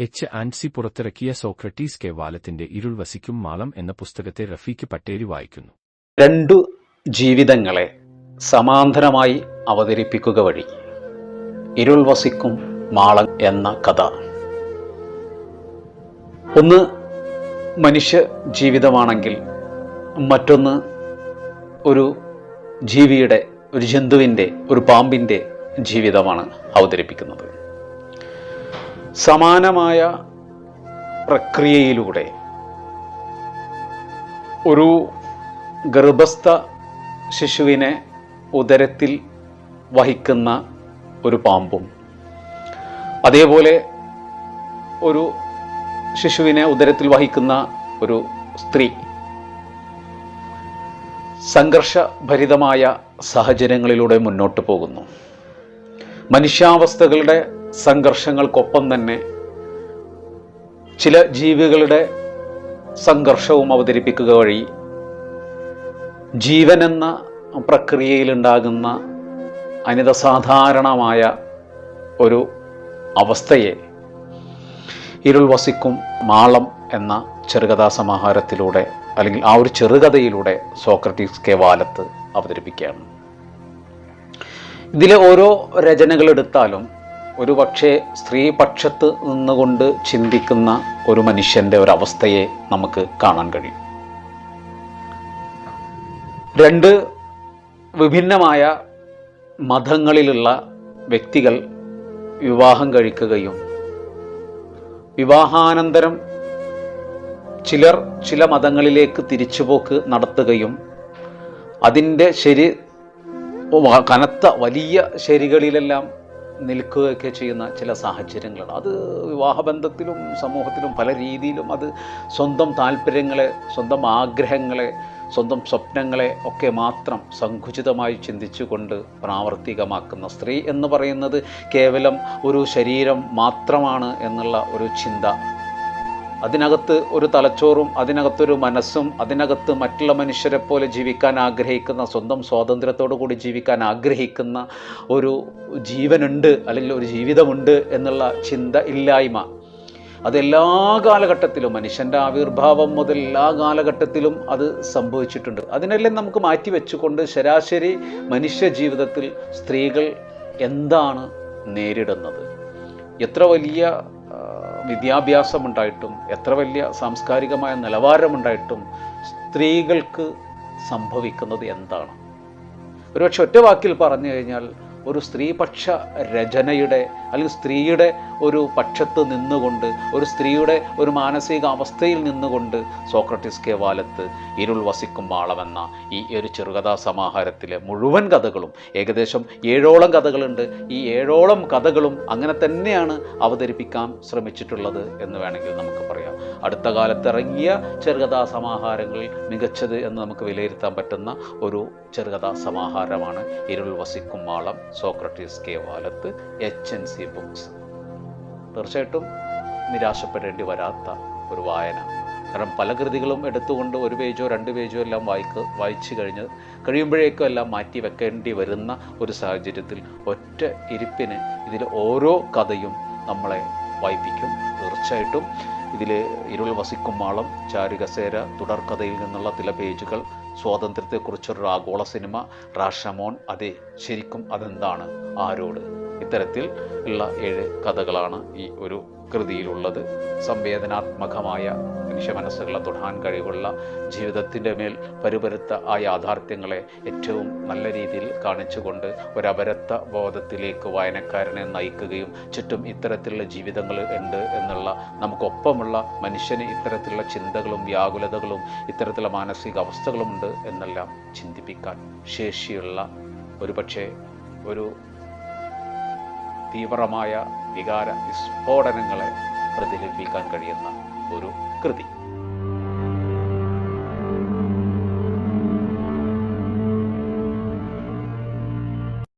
H Ancy പുറത്തിറക്കിയ Socrates K വാലത്തിന്റെ ഇരുൾ വസിക്കും മാളം എന്ന പുസ്തകത്തെ റഫീഖ് പട്ടേരി വായിക്കുന്നു. രണ്ടു ജീവിതങ്ങളെ സമാന്തരമായി അവതരിപ്പിക്കുക വഴി ഇരുൾ വസിക്കും മാളം എന്ന കഥ. ഒന്ന് മനുഷ്യ ജീവിതമാണെങ്കിൽ മറ്റൊന്ന് ഒരു ജീവിയുടെ ഒരു ജന്തുവിന്റെ ഒരു പാമ്പിന്റെ ജീവിതമാണ് അവതരിപ്പിക്കുന്നത്. സമാനമായ പ്രക്രിയയിലൂടെ ഒരു ഗർഭസ്ഥ ശിശുവിനെ ഉദരത്തിൽ വഹിക്കുന്ന ഒരു പാമ്പും അതേപോലെ ഒരു ശിശുവിനെ ഉദരത്തിൽ വഹിക്കുന്ന ഒരു സ്ത്രീ സംഘർഷഭരിതമായ സാഹചര്യങ്ങളിലൂടെ മുന്നോട്ട് പോകുന്നു. മനുഷ്യാവസ്ഥകളുടെ സംഘർഷങ്ങൾക്കൊപ്പം തന്നെ ചില ജീവികളുടെ സംഘർഷവും അവതരിപ്പിക്കുക വഴി ജീവൻ എന്ന പ്രക്രിയയിലുണ്ടാകുന്ന അനിതസാധാരണമായ ഒരു അവസ്ഥയെ ഇരുൾ വസിക്കും മാളം എന്ന ചെറുകഥാ സമാഹാരത്തിലൂടെ അല്ലെങ്കിൽ ആ ഒരു ചെറുകഥയിലൂടെ സോക്രട്ടീസ് കെ വാലത്ത് അവതരിപ്പിക്കുകയാണ്. ഇതിലെ ഓരോ രചനകൾ എടുത്താലും ഒരു പക്ഷേ സ്ത്രീപക്ഷത്ത് നിന്നുകൊണ്ട് ചിന്തിക്കുന്ന ഒരു മനുഷ്യന്റെ ഒരവസ്ഥയെ നമുക്ക് കാണാൻ കഴിയും. രണ്ട് വിഭിന്നമായ മതങ്ങളിലുള്ള വ്യക്തികൾ വിവാഹം കഴിക്കുകയും വിവാഹാനന്തരം ചിലർ ചില മതങ്ങളിലേക്ക് തിരിച്ചുപോക്ക് നടത്തുകയും അതിന്റെ ശരി കനത്ത വലിയ ശരികളിലെല്ലാം നിൽക്കുകയൊക്കെ ചെയ്യുന്ന ചില സാഹചര്യങ്ങളാണ് അത് വിവാഹബന്ധത്തിലും സമൂഹത്തിലും പല രീതിയിലും അത് സ്വന്തം താല്പര്യങ്ങളെ സ്വന്തം ആഗ്രഹങ്ങളെ സ്വന്തം സ്വപ്നങ്ങളെ ഒക്കെ മാത്രം സങ്കുചിതമായി ചിന്തിച്ചുകൊണ്ട് പ്രാവർത്തികമാക്കുന്ന സ്ത്രീ എന്ന് പറയുന്നത് കേവലം ഒരു ശരീരം മാത്രമാണ് എന്നുള്ള ഒരു ചിന്ത അതിനകത്ത് ഒരു തലച്ചോറും അതിനകത്തൊരു മനസ്സും അതിനകത്ത് മറ്റുള്ള മനുഷ്യരെ പോലെ ജീവിക്കാൻ ആഗ്രഹിക്കുന്ന സ്വന്തം സ്വാതന്ത്ര്യത്തോടു കൂടി ജീവിക്കാൻ ആഗ്രഹിക്കുന്ന ഒരു ജീവനുണ്ട് അല്ലെങ്കിൽ ഒരു ജീവിതമുണ്ട് എന്നുള്ള ചിന്ത ഇല്ലായ്മ. അതെല്ലാ കാലഘട്ടത്തിലും മനുഷ്യന്റെ ആവിർഭാവം മുതൽ എല്ലാ കാലഘട്ടത്തിലും അത് സംഭവിച്ചിട്ടുണ്ട്. അതിനെല്ലാം നമുക്ക് മാറ്റി വെച്ചുകൊണ്ട് ശരാശരി മനുഷ്യ ജീവിതത്തിൽ സ്ത്രീകൾ എന്താണ് നേരിടുന്നത്? എത്ര വലിയ വിദ്യാഭ്യാസമുണ്ടായിട്ടും എത്ര വലിയ സാംസ്കാരികമായ നിലവാരമുണ്ടായിട്ടും സ്ത്രീകൾക്ക് സംഭവിക്കുന്നത് എന്താണ്? ഒരുപക്ഷെ ഒറ്റ വാക്കിൽ പറഞ്ഞു കഴിഞ്ഞാൽ ഒരു സ്ത്രീപക്ഷ രചനയുടെ അല്ലെങ്കിൽ സ്ത്രീയുടെ ഒരു പക്ഷത്ത് നിന്നുകൊണ്ട് ഒരു സ്ത്രീയുടെ ഒരു മാനസിക അവസ്ഥയിൽ നിന്നുകൊണ്ട് സോക്രട്ടീസ് കെ വാലത്ത് ഇരുൾ വസിക്കും വാളമെന്ന ഈ ഒരു ചെറുകഥാ സമാഹാരത്തിലെ മുഴുവൻ കഥകളും ഏകദേശം ഏഴോളം കഥകളുണ്ട്. ഈ ഏഴോളം കഥകളും അങ്ങനെ തന്നെയാണ് അവതരിപ്പിക്കാൻ ശ്രമിച്ചിട്ടുള്ളത് എന്ന് വേണമെങ്കിൽ നമുക്ക് പറയാം. അടുത്ത കാലത്ത് ഇറങ്ങിയ ചെറുകഥാ സമാഹാരങ്ങളിൽ മികച്ചത് എന്ന് നമുക്ക് വിലയിരുത്താൻ പറ്റുന്ന ഒരു ചെറുകഥാ സമാഹാരമാണ് ഇരുൾ വസിക്കും മാളം Socrates K Valath H N C books തീർച്ചയായിട്ടും നിരാശപ്പെടേണ്ടി വരാത്ത ഒരു വായന. കാരണം പല കൃതികളും എടുത്തുകൊണ്ട് ഒരു പേജോ രണ്ട് പേജോ എല്ലാം വായിക്ക് വായിച്ചു കഴിഞ്ഞ് കഴിയുമ്പോഴേക്കും എല്ലാം മാറ്റി വെക്കേണ്ടി വരുന്ന ഒരു സാഹചര്യത്തിൽ ഒറ്റ ഇരിപ്പിന് ഇതിൽ ഓരോ കഥയും നമ്മളെ വായിപ്പിക്കും. തീർച്ചയായിട്ടും ഇതിൽ ഇരുൾ വസിക്കും മാളം ചാരുകസേര തുടർക്കഥയിൽ നിന്നുള്ള ചില പേജുകൾ സ്വാതന്ത്ര്യത്തെക്കുറിച്ചൊരു ആഗോള സിനിമ റാഷമോൻ അതെ ശരിക്കും അതെന്താണ് ആരോട്? ഇത്തരത്തിൽ ഉള്ള ഏഴ് കഥകളാണ് ഈ ഒരു കൃതിയിലുള്ളത് സംവേദനാത്മകമായ മനുഷ്യ മനസ്സുകളെ തൊടാൻ കഴിവുള്ള ജീവിതത്തിന്റെ മേൽ പരുപരുത്ത ആ യാഥാർത്ഥ്യങ്ങളെ ഏറ്റവും നല്ല രീതിയിൽ കാണിച്ചുകൊണ്ട് ഒരപരത്ത ബോധത്തിലേക്ക് വായനക്കാരനെ നയിക്കുകയും ചുറ്റും ഇത്തരത്തിലുള്ള ജീവിതങ്ങൾ ഉണ്ട് എന്നുള്ള നമുക്കൊപ്പമുള്ള മനുഷ്യന് ഇത്തരത്തിലുള്ള ചിന്തകളും വ്യാകുലതകളും ഇത്തരത്തിലുള്ള മാനസിക അവസ്ഥകളുമുണ്ട് എന്നെല്ലാം ചിന്തിപ്പിക്കാൻ ശേഷിയുള്ള ഒരുപക്ഷെ ഒരു തീവ്രമായ വികാര വിസ്ഫോടനങ്ങളെ പ്രതിഫലിപ്പിക്കാൻ കഴിയുന്ന ഒരു കൃതി.